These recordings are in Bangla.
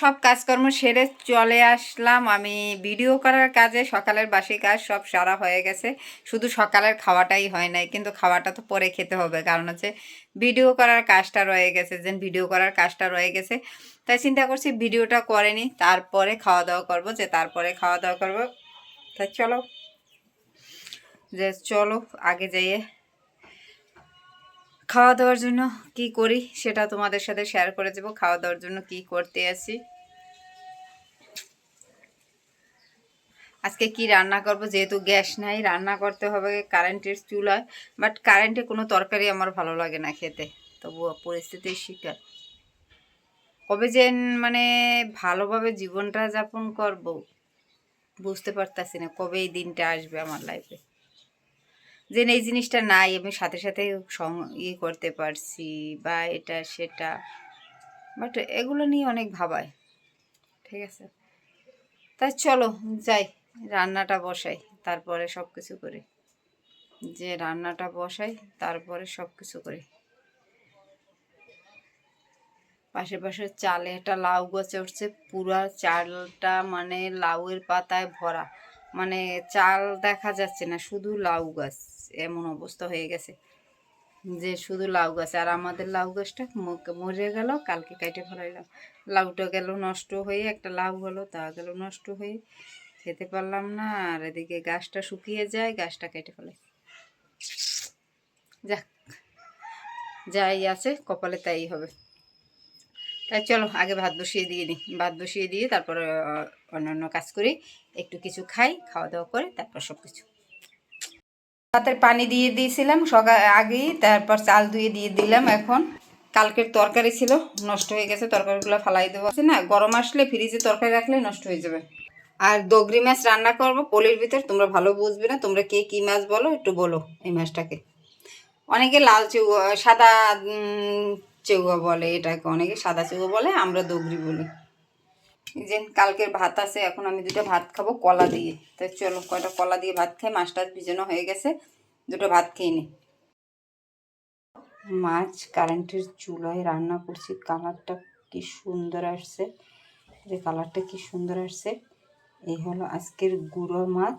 সব কাজকর্ম সেরে চলে আসলাম। আমি ভিডিও করার কাজে, সকালের বাসি কাজ সব সারা হয়ে গেছে। শুধু সকালের খাওয়াটাই হয় নাই, কিন্তু খাওয়াটা তো পরে খেতে হবে। কারণ হচ্ছে ভিডিও করার কাজটা রয়ে গেছে যে ভিডিও করার কাজটা রয়ে গেছে। তাই চিন্তা করছি ভিডিওটা করেনি তারপরে খাওয়া দাওয়া করব, যে তারপরে খাওয়া দাওয়া করব। তাই চলো, যে চলো, আগে যাইয়ে খাওয়া দাওয়ার জন্য কি করি সেটা তোমাদের সাথে শেয়ার করে দেবো। খাওয়া দাওয়ার জন্য কি করতে আসি আজকে কি রান্না করব? যেহেতু গ্যাস নাই, রান্না করতে হবে কারেন্টের চুলায়। বাট কারেন্টে কোনো তরকারি আমার ভালো লাগে না খেতে। তবুও পরিস্থিতির শিকার। কবে যে মানে ভালোভাবে জীবনটা যাপন করব, বুঝতে পারতাছি না কবে এই দিনটা আসবে আমার লাইফে যে এই জিনিসটা নাই, আমি সাথে সাথে ইয়ে করতে পারছি বা এটা, সেটা। বাট এগুলো নিয়ে অনেক ভাবায়। ঠিক আছে? তাই চলো, যাই, রান্নাটা বসাই, তারপরে সব কিছু করি। যে রান্নাটা বসাই, তারপরে সব কিছু করি। পাশে পাশে চালে একটা লাউ গাছ উঠছে, পুরা চালটা মানে লাউয়ের পাতায় ভরা। মানে চাল দেখা যাচ্ছে না, শুধু লাউ গাছ এমন অবস্থা হয়ে গেছে যে শুধু লাউ গাছ। আর আমাদের লাউ গাছটা মরে গেল, কালকে কাইটে ফেলাইলাম। লাউটা গেল নষ্ট হয়ে, একটা লাউ হলো, তা গেল নষ্ট হয়ে, খেতে পারলাম না। আর এদিকে গাছটা শুকিয়ে যায়, গাছটা কেটে ফেলে যাক, যাই আছে, কপালে তাই হবে। চলো, আগে ভাত বসিয়ে দিয়ে নিই ভাত বসিয়ে দিয়ে তারপরে অন্যান্য কাজ করি। একটু কিছু খাই, খাওয়া দাওয়া করে, তারপর সব কিছু ভাতের পানি দিয়ে দিয়েছিলাম সকাল আগেই, তারপর চাল ধুয়ে দিয়ে দিলাম এখন। কালকের তরকারি ছিল, নষ্ট হয়ে গেছে, তরকারিগুলো ফালাই দেবো। না, গরম আসলে ফ্রিজে তরকারি রাখলে নষ্ট হয়ে যাবে। আর দগরি মাছ রান্না করব, পলির ভিতর, তোমরা ভালো বুঝবে না, তোমরা কে কী মাছ বলো, একটু বলো এই মাছটাকে। অনেকে লাল সাদা চেউয়া বলে, এটাকে অনেকে সাদা চেউয়া বলে, আমরা দগরি বলি। যে কালকের ভাত আছে, এখন আমি দুটো ভাত খাব কলা দিয়ে। তাই চলো, কয়টা কলা দিয়ে ভাত খাই? মাছটা ভিজানো হয়ে গেছে, দুটো ভাত খেয়ে নি। মাছ কারেন্টের চুলায় রান্না করছি কালারটা কি সুন্দর আসছে। যে কালারটা কি সুন্দর আসছে। এই হলো আজকের গুঁড়ো মাছ।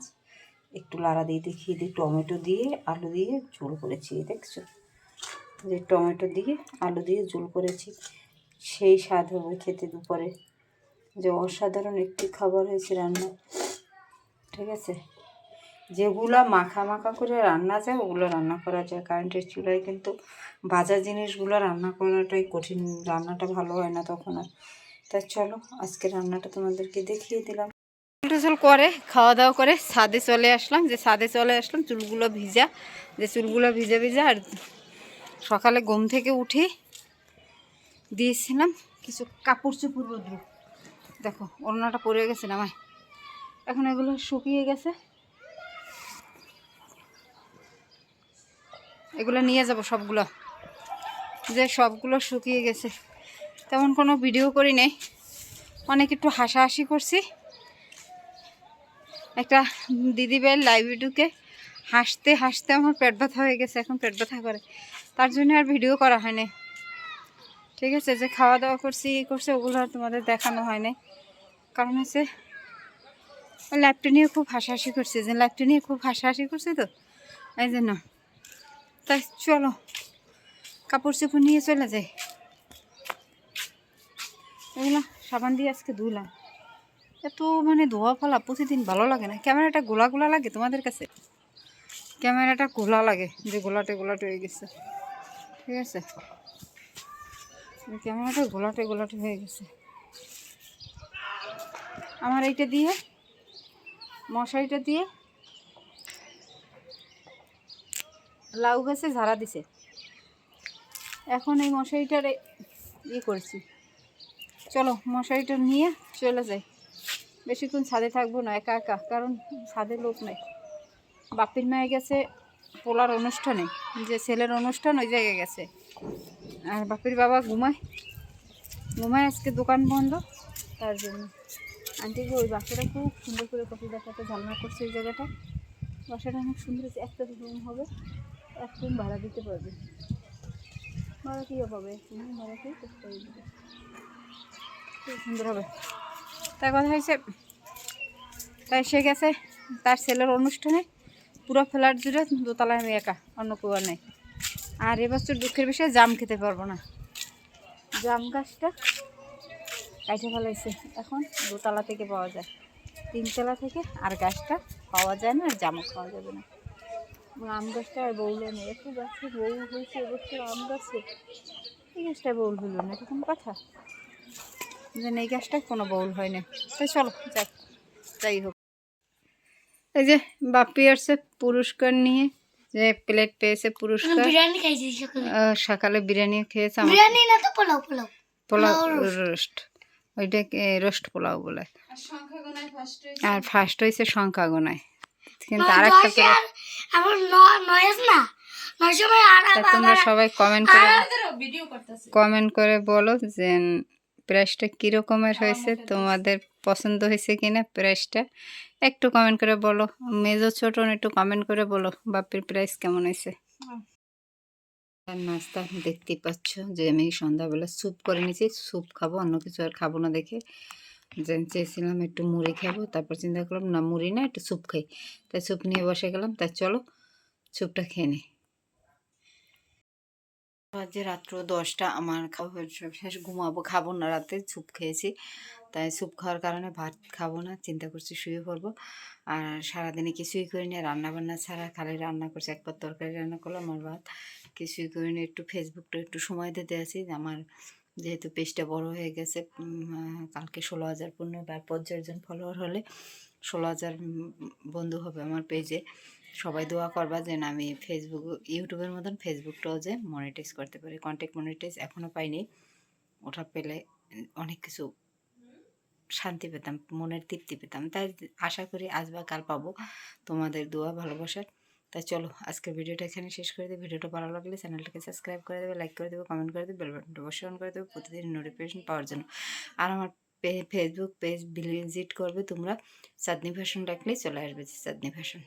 একটু লাড়া দিয়ে দেখিয়ে দিই, টমেটো দিয়ে, আলু দিয়ে ঝোল করেছি, দেখছ? যে টমেটো দিয়ে, আলু দিয়ে ঝোল করেছি, সেই স্বাদ হবে খেতে দুপুরে। যে অসাধারণ একটি খাবার হয়েছে রান্না, ঠিক আছে? যেগুলো মাখা মাখা করে রান্না যায়, ওগুলো রান্না করা যায়। কারেন্টের চুলায় কিন্তু ভাজা জিনিসগুলো রান্না করাটাই কঠিন, রান্নাটা ভালো হয় না তখন আর। তাই চলো আজকে রান্নাটা তোমাদেরকে দেখিয়ে দিলাম। টুসল করে, খাওয়া দাওয়া করে, ছাদে চলে আসলাম। যে ছাদে চলে আসলাম, চুলগুলো ভিজা, যে চুলগুলো ভিজা ভিজা আর সকালে ঘুম থেকে উঠে, দিয়েছিলাম কিছু কাপড় চোপড় রোদ্রু দেখো, ওড়নাটা পরে গেছে না মায় এখন এগুলো শুকিয়ে গেছে। এগুলো নিয়ে যাব সবগুলো। যে সবগুলো শুকিয়ে গেছে। তেমন কোনো ভিডিও করি নেই। অনেক একটু হাসাহাসি করছি। একটা দিদিভাইয়ের লাইভ ভিডিওকে হাসতে হাসতে আমার পেট ব্যথা হয়ে গেছে, এখন পেট ব্যথা করে। তার জন্য আর ভিডিও করা হয়নি। ঠিক আছে, যে খাওয়া দাওয়া করছি এই করছে, ওগুলো আর তোমাদের দেখানো হয়নি। কারণ হচ্ছে লাইভটা নিয়ে খুব হাসাহাসি করছে। যে লাইভটা নিয়ে খুব হাসাহাসি করছে তো, এই জন্য। তাই চলো কাপড় চোপড় নিয়ে চলে যাই। এগুলো সাবান দিয়ে আজকে ধুলাম এত মানে ধোয়া ফলা প্রতিদিন ভালো লাগে না। ক্যামেরাটা গোলা গোলা লাগে তোমাদের কাছে? ক্যামেরাটা গোলা লাগে, যে গোলাটে গোলাটে হয়ে গেছে। ঠিক আছে? ক্যামেরাটা গোলাটে গোলাটে হয়ে গেছে। আমার এইটা দিয়ে, মশারিটা দিয়ে লাউ গাছে ঝাড়া দিছে। এখন এই মশারিটারে ইয়ে করছি। চলো, মশারিটা নিয়ে চলে যাই। বেশিক্ষণ ছাদে থাকব না, একা একা, কারণ ছাদে লোক নেই। বাপির মায়ে গেছে পোলার অনুষ্ঠানে যে ছেলের অনুষ্ঠান ওই জায়গায় গেছে। আর বাপির বাবা ঘুমায়। ঘুমায় আজকে দোকান বন্ধ তার জন্য। আন্টি গো, ওই বাসাটা খুব সুন্দর করে কপি দেখাতে ঝালনা করছে এই জায়গাটা। বাসাটা অনেক সুন্দর একটা রুম হবে এক রুম ভাড়া দিতে পারবে। ভাড়া কী হবে তুমি ভাড়া কি করতে পারবে। খুব সুন্দর হবে। তার কথা হয়েছে তাই সে গেছে তার ছেলের অনুষ্ঠানে। পুরো ফ্ল্যাট জুড়ে দোতলায় আমি একা, অন্য কেউ নেই। আর এবছর দুঃখের বিষয়ে, জাম খেতে পারব না। জাম গাছটা কাইটে ফেলাইছে। এখন দোতলা থেকে পাওয়া যায়। তিনতলা থেকে আর গাছটা পাওয়া যায় না, আর জামও খাওয়া যাবে না। আম গাছটা আর বউলো নেই একটু গাছে বউ হয়েছে এবছর আম গাছে। এই গাছটা বউল হলো না, এটা কোনো কথা? যে এই গাছটা কোনো বউল হয় না। তাই চলো যাই যাই হোক। এই যে বাপি আসছে পুরস্কার নিয়ে যে প্লেট পেয়েছে পুরস্কার। সকালে। বিরিয়ানি খেয়েছে বিরিয়ানি না তো পোলাও পোলাও। পোলাও পোলাও রোস্ট ওইটাকে রোস্ট পোলাও বলে। আর ফার্স্ট হয়েছে। সংখ্যা গোনায়। কিন্তু আর একটা আমার না তোমরা সবাই কমেন্ট করে কমেন্ট করে বলো যে প্রাইসটা কীরকমের হয়েছে তোমাদের পছন্দ হয়েছে কিনা প্রাইসটা একটু কমেন্ট করে বলো। মেজো ছোট একটু কমেন্ট করে বলো, বাপির প্রাইস কেমন হয়েছে? নাস্তা দেখতেই পাচ্ছ যে আমি সন্ধ্যাবেলা স্যুপ করে নিয়েছি স্যুপ খাব, অন্য কিছু আর খাব না দেখে। চেয়েছিলাম একটু মুড়ি খাব, তারপর চিন্তা করলাম, না, মুড়ি না, একটু স্যুপ খাই। তাই স্যুপ নিয়ে বসে গেলাম, তাই চলো স্যুপটা খেয়ে নিই। বাজে রাত্র দশটা, আমার খাবার শেষ ঘুমাবো, খাব না, রাতে স্যুপ খেয়েছি। তাই স্যুপ খাওয়ার কারণে ভাত খাব না, চিন্তা করছি শুয়ে পড়ব। আর সারাদিনে কিছুই করিনি রান্না বান্না ছাড়া খালি রান্না করছি একবার তরকারি রান্না করলাম আর ভাত। কিছুই করিনি একটু ফেসবুকটা একটু সময় দিতে আছি, আমার যেহেতু পেজটা বড় হয়ে গেছে কালকে ষোলো হাজার পনেরো বা পঞ্চাশ জন ফলোয়ার হলে ষোলো হাজার বন্ধু হবে আমার পেজে। সবাই দোয়া করবা যেন আমি ফেসবুক ইউটিউবের মতন ফেসবুকটাও যে মনিটাইজ করতে পারি। কন্ট্যাক্ট মনিটাইজ এখনও পাইনি, ওটা পেলে অনেক কিছু শান্তি পেতাম, মনের তৃপ্তি পেতাম। তাই আশা করি আজ বা কাল পাবো। তোমাদের দোয়া ভালোবাসার তাই চলো, আজকের ভিডিওটা এখানে শেষ করে দিই। ভিডিওটা ভালো লাগলে চ্যানেলটাকে সাবস্ক্রাইব করে দেবে, লাইক করে দেবে, কমেন্ট করে দেবে বেলবাটনটা অবশ্যই অন করে দেবে প্রতিদিন নোটিফিকেশন পাওয়ার জন্য। আর আমার ফেসবুক পেজ ভিজিট করবে তোমরা। চাঁদনি ফ্যাশন রাখলেই চলে আসবে চাঁদনি ফ্যাশন